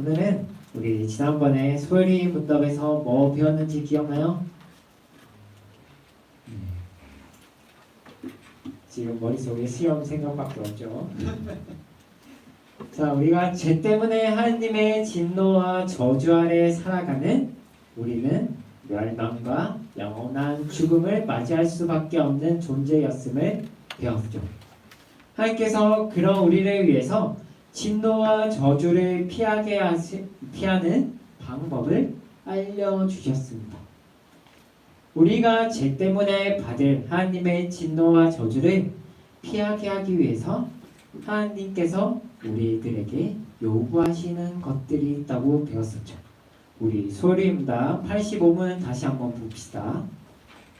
오늘은 우리 지난번에 소리 문답에서 뭐 배웠는지 기억나요? 지금 머릿속에 수염 생각밖에 없죠. 자, 우리가 죄 때문에 하나님의 진노와 저주 아래 살아가는 우리는 멸망과 영원한 죽음을 맞이할 수밖에 없는 존재였음을 배웠죠. 하나님께서 그런 우리를 위해서 진노와 저주를 피하게 하시, 피하는 방법을 알려주셨습니다. 우리가 죄 때문에 받을 하나님의 진노와 저주를 피하게 하기 위해서 하나님께서 우리들에게 요구하시는 것들이 있다고 배웠었죠. 우리 소리입니다. 85문 다시 한번 봅시다.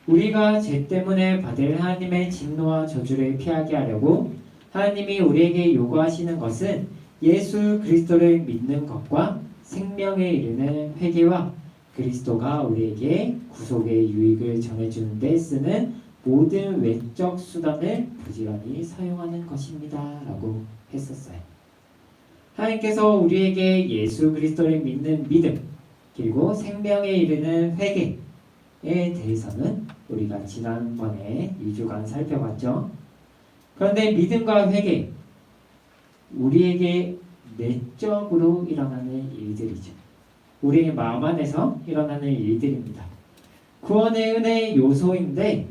우리가 죄 때문에 받을 하나님의 진노와 저주를 피하게 하려고 하나님이 우리에게 요구하시는 것은 예수 그리스도를 믿는 것과 생명에 이르는 회개와 그리스도가 우리에게 구속의 유익을 전해주는 데 쓰는 모든 외적 수단을 부지런히 사용하는 것입니다. 라고 했었어요. 하나님께서 우리에게 예수 그리스도를 믿는 믿음 그리고 생명에 이르는 회개에 대해서는 우리가 지난번에 2주간 살펴봤죠. 그런데 믿음과 회개 우리에게 내적으로 일어나는 일들이죠. 우리의 마음 안에서 일어나는 일들입니다. 구원의 은혜의 요소인데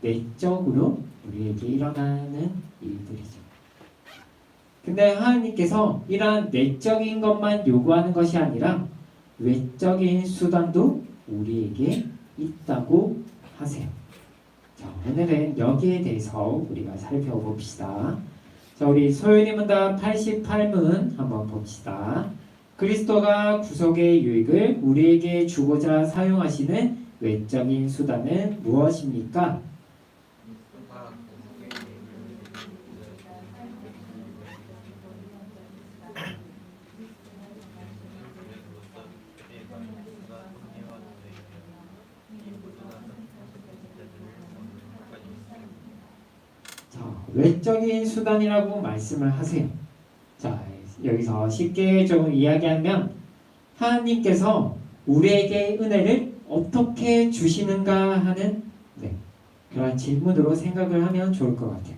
내적으로 우리에게 일어나는 일들이죠. 근데 하나님께서 이러한 내적인 것만 요구하는 것이 아니라 외적인 수단도 우리에게 있다고 하세요. 자, 오늘은 여기에 대해서 우리가 살펴봅시다. 자, 우리 소연이 문답 88문 한번 봅시다. 그리스도가 구속의 유익을 우리에게 주고자 사용하시는 외적인 수단은 무엇입니까? 외적인 수단이라고 말씀을 하세요. 자, 여기서 쉽게 좀 이야기하면 하나님께서 우리에게 은혜를 어떻게 주시는가 하는 네, 그런 질문으로 생각을 하면 좋을 것 같아요.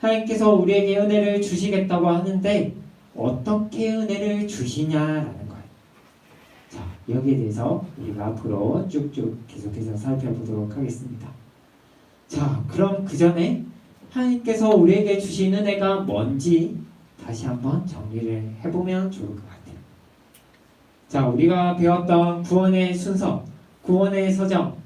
하나님께서 우리에게 은혜를 주시겠다고 하는데 어떻게 은혜를 주시냐라는 거예요. 자, 여기에 대해서 우리가 앞으로 쭉쭉 계속해서 살펴보도록 하겠습니다. 자, 그럼 그 전에 하나님께서 우리에게 주신 은혜가 뭔지 다시 한번 정리를 해보면 좋을 것 같아요. 자, 우리가 배웠던 구원의 순서, 구원의 서정.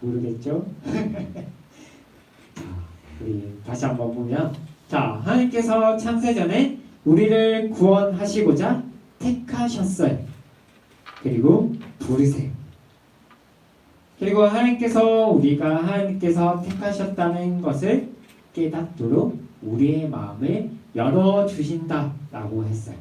모르겠죠? 자, 우리 다시 한번 보면, 자, 하나님께서 창세전에 우리를 구원하시고자 택하셨어요. 그리고 부르세요. 그리고 하나님께서 우리가 하나님께서 택하셨다는 것을 깨닫도록 우리의 마음을 열어 주신다라고 했어요.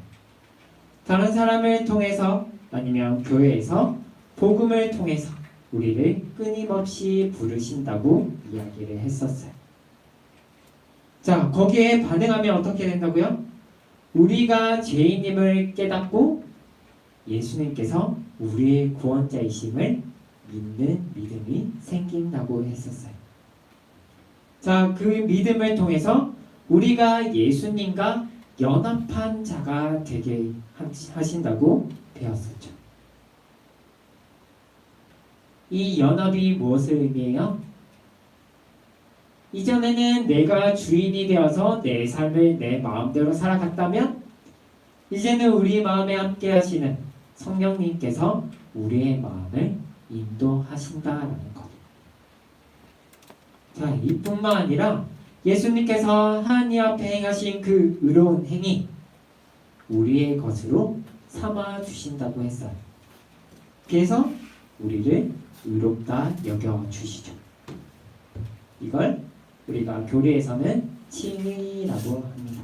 다른 사람을 통해서 아니면 교회에서 복음을 통해서 우리를 끊임없이 부르신다고 이야기를 했었어요. 자, 거기에 반응하면 어떻게 된다고요? 우리가 죄인임을 깨닫고 예수님께서 우리의 구원자이심을 믿는 믿음이 생긴다고 했었어요. 자, 그 믿음을 통해서 우리가 예수님과 연합한 자가 되게 하신다고 배웠었죠. 이 연합이 무엇을 의미해요? 이전에는 내가 주인이 되어서 내 삶을 내 마음대로 살아갔다면 이제는 우리 마음에 함께 하시는 성령님께서 우리의 마음을 인도하신다라는 것. 자, 이뿐만 아니라 예수님께서 하나님 앞에 행하신 그 의로운 행위 우리의 것으로 삼아 주신다고 했어요. 그래서 우리를 의롭다 여겨 주시죠. 이걸 우리가 교리에서는 칭의라고 합니다.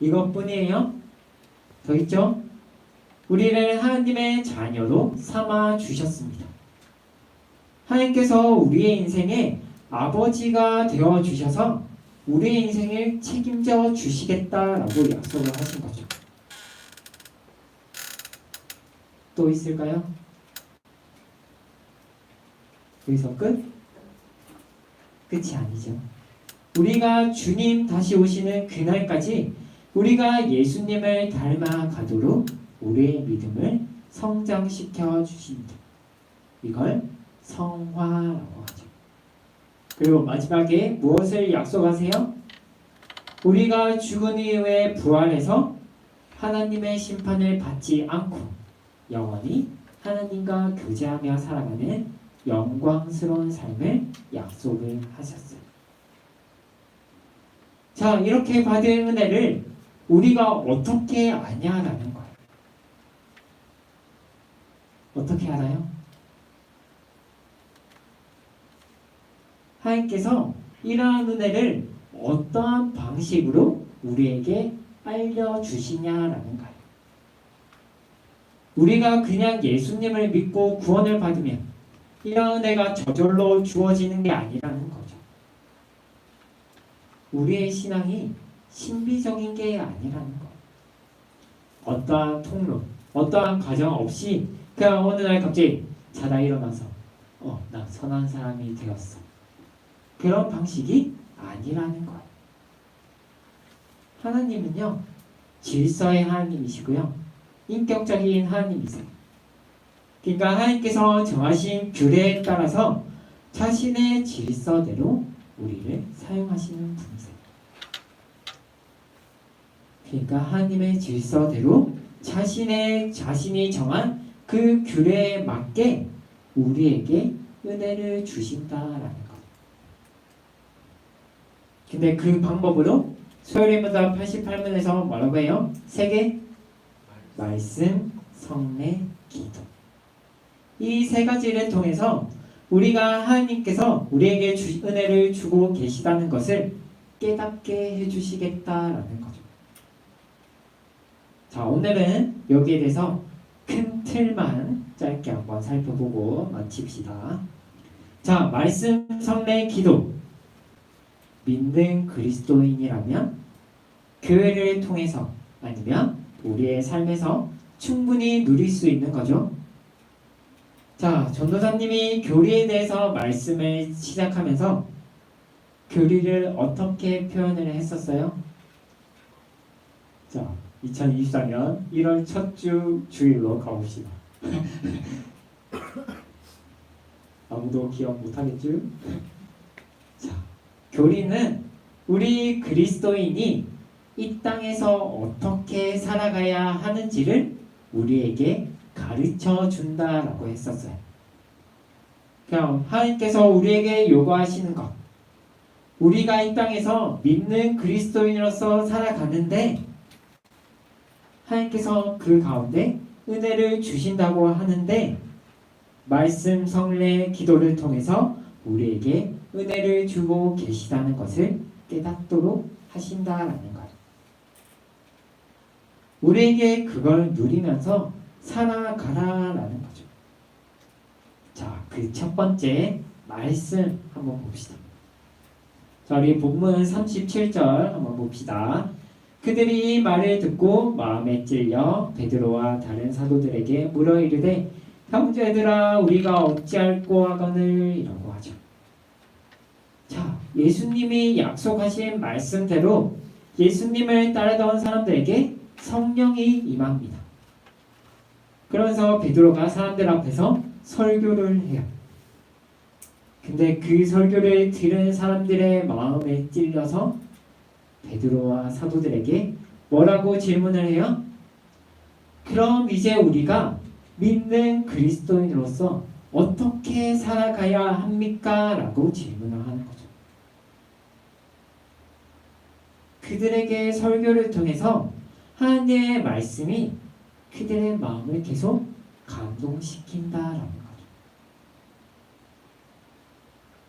이것뿐이에요? 더 있죠? 우리를 하나님의 자녀로 삼아 주셨습니다. 하나님께서 우리의 인생에 아버지가 되어 주셔서 우리의 인생을 책임져 주시겠다라고 약속을 하신 거죠. 또 있을까요? 여기서 끝? 끝이 아니죠. 우리가 주님 다시 오시는 그날까지 우리가 예수님을 닮아가도록 우리의 믿음을 성장시켜 주신다. 이걸 성화라고 하죠. 그리고 마지막에 무엇을 약속하세요? 우리가 죽은 이후에 부활해서 하나님의 심판을 받지 않고 영원히 하나님과 교제하며 살아가는 영광스러운 삶을 약속을 하셨어요. 자, 이렇게 받은 은혜를 우리가 어떻게 아냐라는 거예요. 어떻게 알아요? 하나님께서 이러한 은혜를 어떠한 방식으로 우리에게 알려주시냐라는 거예요. 우리가 그냥 예수님을 믿고 구원을 받으면 이런 은혜가 저절로 주어지는 게 아니라는 거죠. 우리의 신앙이 신비적인 게 아니라는 거. 어떠한 통로, 어떠한 과정 없이 그냥 어느 날 갑자기 자다 일어나서 어, 나 선한 사람이 되었어. 그런 방식이 아니라는 거예요. 하나님은요, 질서의 하나님이시고요, 인격적인 하나님이세요. 그러니까 하나님께서 정하신 규례에 따라서 자신의 질서대로 우리를 사용하시는 분이세요. 그러니까 하나님의 질서대로 자신의 자신이 정한 그 규례에 맞게 우리에게 은혜를 주신다라는 것. 근데 그 방법으로 소요리문답 88문에서 뭐라고 해요? 세 개? 말씀, 성례, 기도. 이 세 가지를 통해서 우리가 하나님께서 우리에게 주, 은혜를 주고 계시다는 것을 깨닫게 해주시겠다라는 거죠. 자, 오늘은 여기에 대해서 큰 틀만 짧게 한번 살펴보고 마칩시다. 자, 말씀, 성례, 기도. 믿는 그리스도인이라면 교회를 통해서 아니면 우리의 삶에서 충분히 누릴 수 있는 거죠. 자, 전도사님이 교리에 대해서 말씀을 시작하면서 교리를 어떻게 표현을 했었어요? 자, 2024년 1월 첫 주 주일로 가봅시다. 아무도 기억 못하겠죠? 자, 교리는 우리 그리스도인이 이 땅에서 어떻게 살아가야 하는지를 우리에게 가르쳐 준다라고 했었어요. 그냥 하나님께서 우리에게 요구하시는 것. 우리가 이 땅에서 믿는 그리스도인으로서 살아가는데 하나님께서 그 가운데 은혜를 주신다고 하는데 말씀 성례 기도를 통해서 우리에게 은혜를 주고 계시다는 것을 깨닫도록 하신다라는 거예요. 우리에게 그걸 누리면서 살아가라라는 거죠. 자, 그 첫 번째 말씀 한번 봅시다. 자, 우리 본문 37절 한번 봅시다. 그들이 이 말을 듣고 마음에 찔려 베드로와 다른 사도들에게 물어 이르되 형제들아 우리가 어찌할 꼬 하거늘 이라고 하죠. 자, 예수님이 약속하신 말씀대로 예수님을 따르던 사람들에게 성령이 임합니다. 그러면서 베드로가 사람들 앞에서 설교를 해요. 근데 그 설교를 들은 사람들의 마음에 찔려서 베드로와 사도들에게 뭐라고 질문을 해요? 그럼 이제 우리가 믿는 그리스도인으로서 어떻게 살아가야 합니까? 라고 질문을 하는 거죠. 그들에게 설교를 통해서 하나님의 말씀이 그들의 마음을 계속 감동시킨다라는 거죠.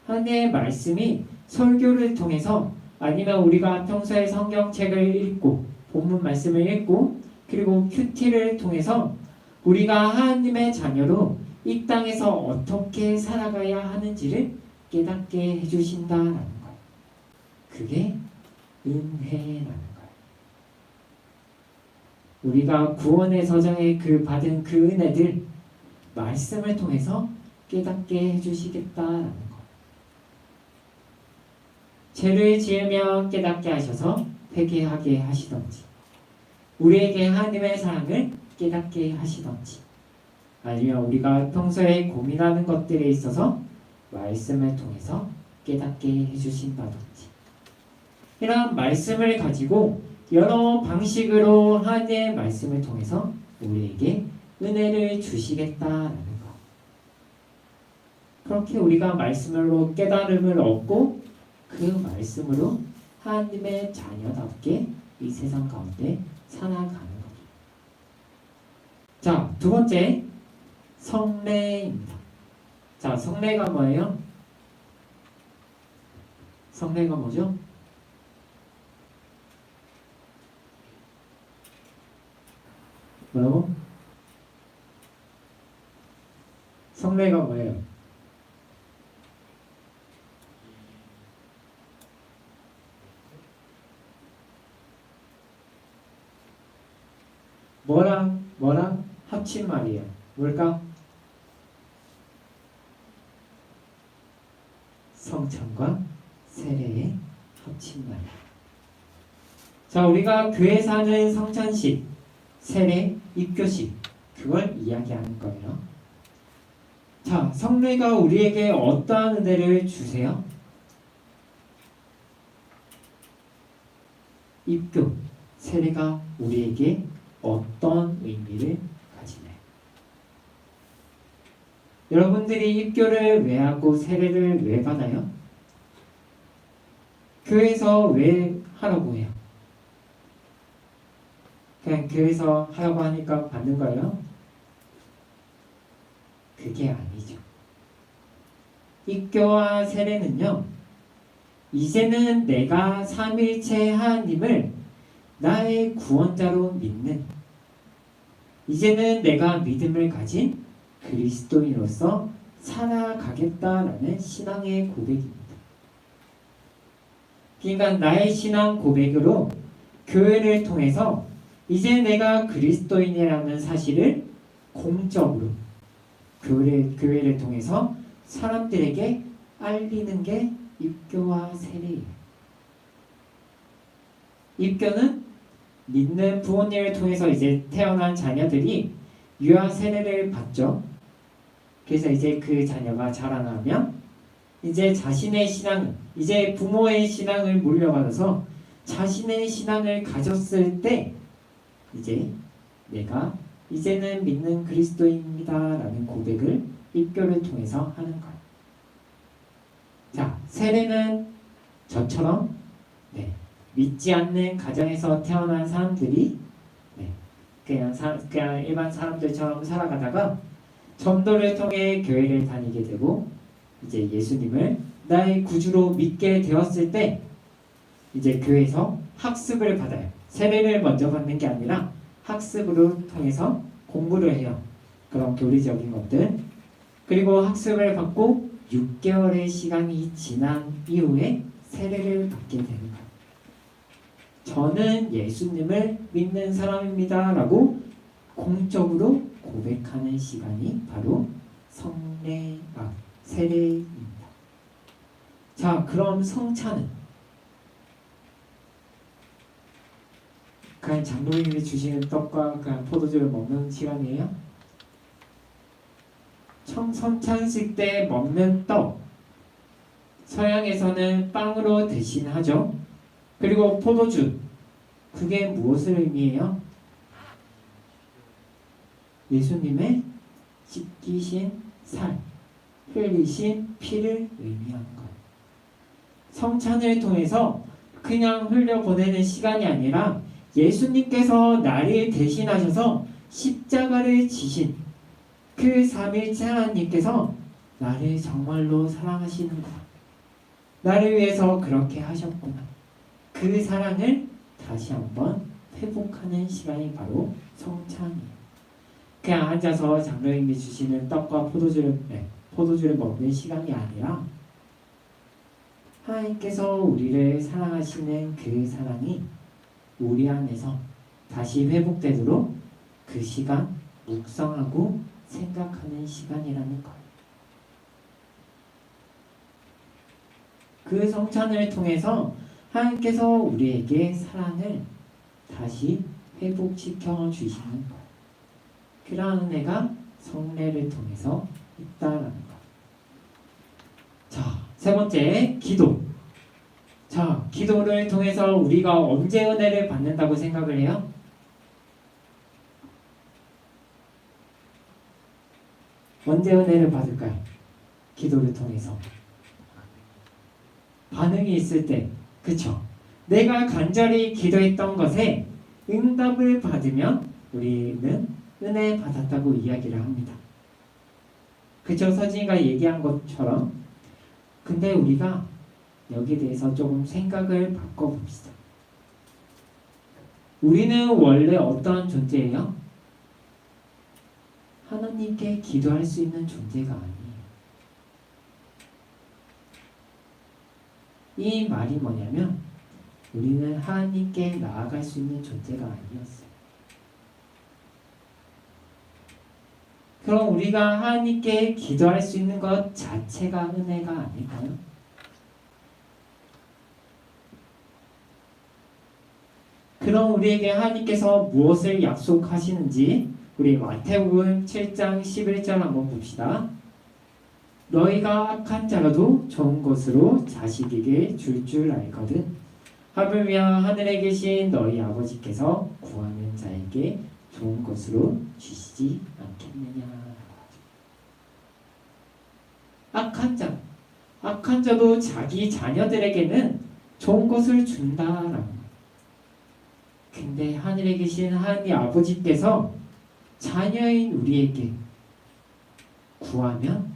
하나님의 말씀이 설교를 통해서 아니면 우리가 평소에 성경책을 읽고 본문 말씀을 읽고 그리고 큐티를 통해서 우리가 하나님의 자녀로 이 땅에서 어떻게 살아가야 하는지를 깨닫게 해주신다라는 거예요. 그게 은혜라는 거예요. 우리가 구원의 서정에 그 받은 그 은혜들 말씀을 통해서 깨닫게 해주시겠다라는 거. 죄를 지으며 깨닫게 하셔서 회개하게 하시던지, 우리에게 하나님의 사랑을 깨닫게 하시던지, 아니면 우리가 평소에 고민하는 것들에 있어서 말씀을 통해서 깨닫게 해주신다든지, 이런 말씀을 가지고 여러 방식으로 하나님의 말씀을 통해서 우리에게 은혜를 주시겠다라는 것. 그렇게 우리가 말씀으로 깨달음을 얻고 그 말씀으로 하나님의 자녀답게 이 세상 가운데 살아가는 것. 자, 두 번째 성례입니다. 자, 성례가 뭐예요? 성례가 뭐죠? 뭐라고? 성례가 뭐예요? 뭐랑 뭐랑 합친 말이에요. 뭘까? 성찬과 세례의 합친 말. 자, 우리가 교회에서 하는 성찬식, 세례, 입교식 그걸 이야기하는 거예요. 자, 성례가 우리에게 어떠한 은혜를 주세요? 입교, 세례가 우리에게 어떤 의미를 가지나요? 여러분들이 입교를 왜 하고 세례를 왜 받아요? 교회에서 왜 하라고 해요? 그냥 교회에서 하라고 하니까 받는 거예요? 그게 아니죠. 입교와 세례는요, 이제는 내가 삼일체 하나님을 나의 구원자로 믿는, 이제는 내가 믿음을 가진 그리스도인으로서 살아가겠다라는 신앙의 고백입니다. 그러니까 나의 신앙 고백으로 교회를 통해서 이제 내가 그리스도인이라는 사실을 공적으로 교회, 교회를 통해서 사람들에게 알리는 게 입교와 세례예요. 입교는 믿는 부모님을 통해서 이제 태어난 자녀들이 유아 세례를 받죠. 그래서 이제 그 자녀가 자라나면 이제 자신의 신앙, 이제 부모의 신앙을 물려받아서 자신의 신앙을 가졌을 때 이제 내가 이제는 믿는 그리스도입니다라는 고백을 입교를 통해서 하는 거예요. 자, 세례는 저처럼 네, 믿지 않는 가정에서 태어난 사람들이 네, 그냥 사, 그냥 일반 사람들처럼 살아가다가 전도를 통해 교회를 다니게 되고 이제 예수님을 나의 구주로 믿게 되었을 때 이제 교회에서 학습을 받아요. 세례를 먼저 받는 게 아니라 학습으로 통해서 공부를 해요. 그런 교리적인 것들. 그리고 학습을 받고 6개월의 시간이 지난 이후에 세례를 받게 되는 거예요. 저는 예수님을 믿는 사람입니다. 라고 공적으로 고백하는 시간이 바로 성례, 아, 세례입니다. 자, 그럼 성찬은? 그냥 장로님이 주시는 떡과 그냥 포도주를 먹는 시간이에요? 청성찬식 때 먹는 떡 서양에서는 빵으로 대신하죠. 그리고 포도주 그게 무엇을 의미해요? 예수님의 찢기신 살, 흘리신 피를 의미하는 거예요. 성찬을 통해서 그냥 흘려보내는 시간이 아니라 예수님께서 나를 대신하셔서 십자가를 지신 그 삼일째 하나님께서 나를 정말로 사랑하시는구나. 나를 위해서 그렇게 하셨구나. 그 사랑을 다시 한번 회복하는 시간이 바로 성찬이에요. 그냥 앉아서 장로님이 주시는 떡과 포도주를 네, 포도주를 먹는 시간이 아니라 하나님께서 우리를 사랑하시는 그 사랑이 우리 안에서 다시 회복되도록 그 시간 묵상하고 생각하는 시간이라는 것. 그 성찬을 통해서 하나님께서 우리에게 사랑을 다시 회복시켜 주시는 것. 그러한 은혜가 성례를 통해서 있다라는 것. 자, 세 번째, 기도. 자, 기도를 통해서 우리가 언제 은혜를 받는다고 생각을 해요? 언제 은혜를 받을까요? 기도를 통해서. 반응이 있을 때, 그쵸? 내가 간절히 기도했던 것에 응답을 받으면 우리는 은혜 받았다고 이야기를 합니다. 그쵸? 서진이가 얘기한 것처럼. 근데 우리가 여기에 대해서 조금 생각을 바꿔봅시다. 우리는 원래 어떠한 존재예요? 하나님께 기도할 수 있는 존재가 아니에요. 이 말이 뭐냐면 우리는 하나님께 나아갈 수 있는 존재가 아니었어요. 그럼 우리가 하나님께 기도할 수 있는 것 자체가 은혜가 아닐까요? 그럼 우리에게 하나님께서 무엇을 약속하시는지 우리 마태복음 7장 11절 한번 봅시다. 너희가 악한 자라도 좋은 것으로 자식에게 줄줄 알거든. 하물며 하늘에 계신 너희 아버지께서 구하는 자에게 좋은 것으로 주시지 않겠느냐. 악한 자, 악한 자도 자기 자녀들에게는 좋은 것을 준다라는 거. 근데 하늘에 계신 하나님 아버지께서 자녀인 우리에게 구하면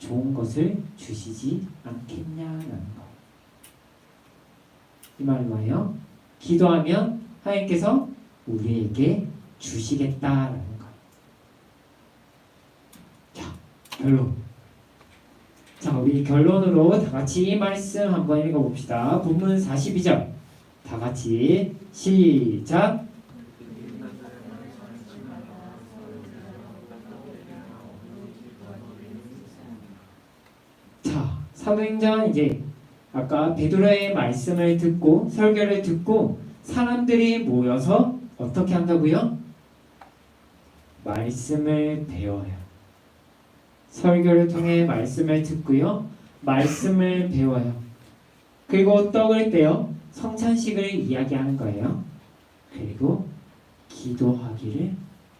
좋은 것을 주시지 않겠냐라는 거. 이 말은 뭐예요? 기도하면 하나님께서 우리에게 주시겠다라는 거. 자, 결론. 자, 우리 결론으로 다 같이 이 말씀 한번 읽어봅시다. 본문 42절. 다 같이 시작. 사도행전 이제 아까 베드로의 말씀을 듣고 설교를 듣고 사람들이 모여서 어떻게 한다고요? 말씀을 배워요. 설교를 통해 말씀을 듣고요. 말씀을 배워요. 그리고 떡을 떼어 성찬식을 이야기하는 거예요. 그리고 기도하기를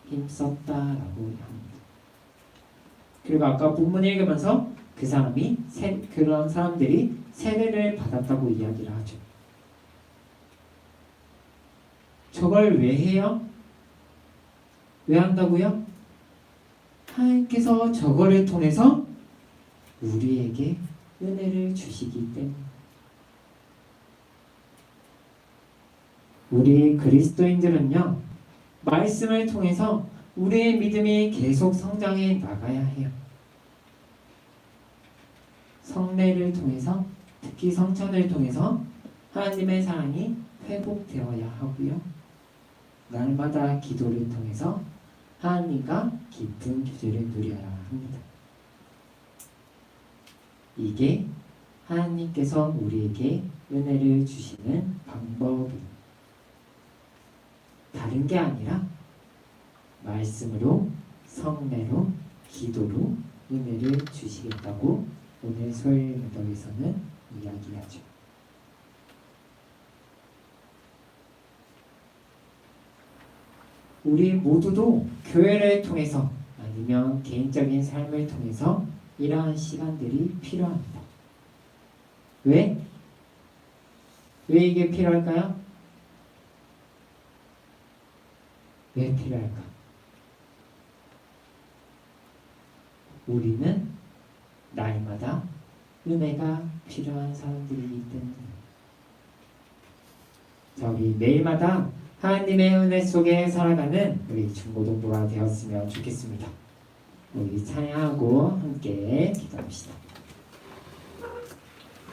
힘썼다라고 합니다. 그리고 아까 본문 읽으면서 그 사람이 세, 그런 사람들이 세례를 받았다고 이야기를 하죠. 저걸 왜 해요? 왜 한다고요? 하나님께서 저거를 통해서 우리에게 은혜를 주시기 때문에 우리 그리스도인들은요 말씀을 통해서 우리의 믿음이 계속 성장해 나가야 해요. 성례를 통해서 특히 성찬을 통해서 하나님의 사랑이 회복되어야 하고요. 날마다 기도를 통해서 하나님과 깊은 교제를 누려야 합니다. 이게 하나님께서 우리에게 은혜를 주시는 방법입니다. 다른 게 아니라 말씀으로 성례로 기도로 은혜를 주시겠다고 오늘 소일 무덤에서는 이야기하죠. 우리 모두도 교회를 통해서 아니면 개인적인 삶을 통해서 이러한 시간들이 필요합니다. 왜? 왜 이게 필요할까요? 왜 필요할까? 우리는 날마다 은혜가 필요한 사람들이기 때문에 저기 매일마다 하나님의 은혜 속에 살아가는 우리 중고등부가 되었으면 좋겠습니다. 우리 찬양하고 함께 기도합시다.